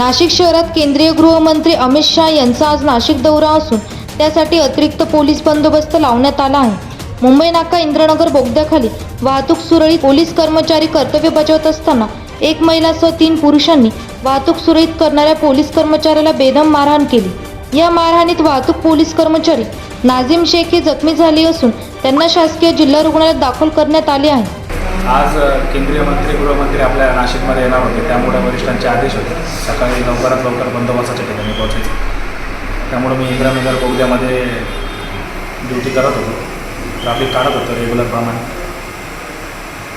नाशिक शहरात केंद्रीय गृहमंत्री अमित शहा यांचा आज नाशिक दौरा असून त्यासाठी अतिरिक्त पोलीस बंदोबस्त लावण्यात आला आहे. मुंबई नाका इंद्रनगर बोगद्याखाली वाहतूक सुरळीत पोलीस कर्मचारी कर्तव्य बजावत असताना एक महिलासह तीन पुरुषांनी वाहतूक सुरळीत करणाऱ्या पोलीस कर्मचाऱ्याला बेदम मारहाण केली. या मारहाणीत वाहतूक पोलीस कर्मचारी नाझीम शेख हे जखमी झाले असून त्यांना शासकीय जिल्हा रुग्णालयात दाखल करण्यात आले आहे. आज केंद्रीय मंत्री गृहमंत्री आपल्या नाशिकमध्ये येणार होते. त्यामुळे वरिष्ठांचे आदेश होते. सकाळी लवकरात लवकर बंदोबस्ताच्या ठिकाणी पोहोचायचं. त्यामुळे मी इंद्रानगर बोगद्यामध्ये ड्युटी करत होतो. ट्रॅफिक काढत होतो रेग्युलरप्रमाणे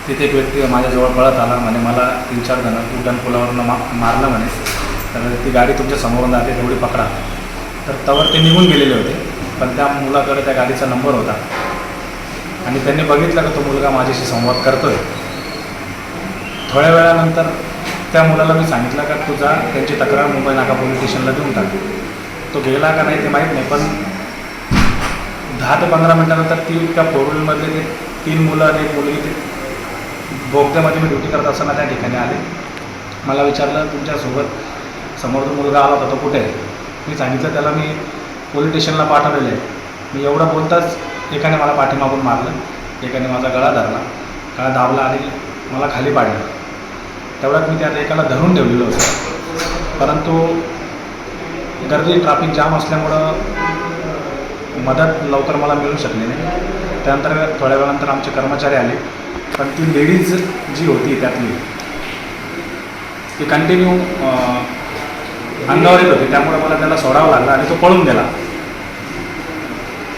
तिथे एक व्यक्ती माझ्याजवळ पळत आला. म्हणे मला तीन चार जणं उड्डाण पुलावरनं मा मारलं म्हणे. तर ती गाडी तुमच्या समोरून जाते तेवढी पकडा. तर तवर ते निघून गेलेले होते. पण त्या मुलाकडे त्या गाडीचा नंबर होता. आणि त्यांनी बघितलं का तो मुलगा माझ्याशी संवाद करतोय? थोड्या वेळानंतर त्या मुलाला मी सांगितलं का तुझा त्यांची तक्रार मुंबई नाका पोलीस स्टेशनला देऊन टाक. तो गेला का नाही ते माहीत नाही पण दहा ते पंधरा मिनटानंतर ती त्या फोर ते तीन मुलं आणि एक मुलगी ते बोगद्यामध्ये मी ड्युटी करत असताना त्या ठिकाणी आले. मला विचारलं तुमच्यासोबत समोर जो मुलगा आला होता तो कुठे आहे? मी सांगितलं त्याला मी पोलीस स्टेशनला पाठवलेलं आहे. मी एवढं बोलताच एकाने मला पाठीमागून मारलं एकाने माझा गळा धरला. गळा दाबला आणि मला खाली पाडलं. तेवढ्यात मी त्या एकाला धरून ठेवलेलं होतं. परंतु गर्दी ट्रॅफिक जाम असल्यामुळं मदत लवकर मला मिळू शकली नाही. त्यानंतर थोड्या वेळानंतर आमचे कर्मचारी आले. पण ती लेडीज जी होती त्यातली ती कंटिन्यू अंगावर येत होती. त्यामुळे मला त्याला सोडावं लागलं आणि तो पळून गेला.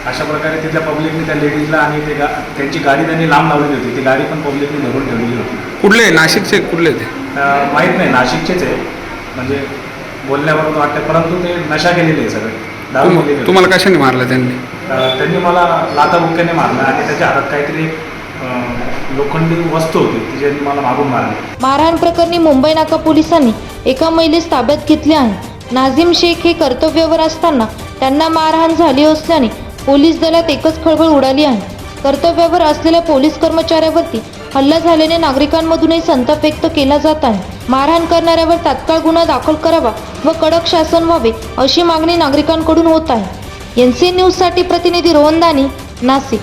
अशा प्रकारे तिथल्या पब्लिकने त्या लेडीजला आणि ते गा त्यांची गाडी त्यांनी लांब लावलेली होती. ती गाडी पण पब्लिकने धरून ठेवलेली होती. कुठले नाशिकचे कुठले ते? अं, माहीत नाही. नाशिकचेच आहे. म्हणजे बोलण्यावरून वाटते परंतु ते नशा केलेली आहे सगळे. दारू तुम- तुम्हाला कशाने मारलं त्यांनी? अं, त्यांनी मला लाथाबुक्क्याने मारलं आणि त्याच्या हातात काहीतरी अं, लोखंडी वस्तू होती ती ज्यांनी मला मागून मारली. मारहाण प्रकरणी मुंबई नाका पोलिसांनी एका महिलेस ताब्यात घेतले आहे. नाझीम शेख हे कर्तव्यावर असताना त्यांना मारहाण झाली असल्याने पोलीस दलात एकच खळबळ उडाली आहे. कर्तव्यावर असलेल्या पोलीस कर्मचाऱ्यावरती हल्ला झाल्याने नागरिकांमधूनही संताप व्यक्त केला जात आहे. मारहाण करणाऱ्यावर तात्काळ गुन्हा दाखल करावा व कडक शासन व्हावे अशी मागणी नागरिकांकडून होत आहे. एन सी न्यूजसाठी प्रतिनिधी रोहनदानी नाशिक.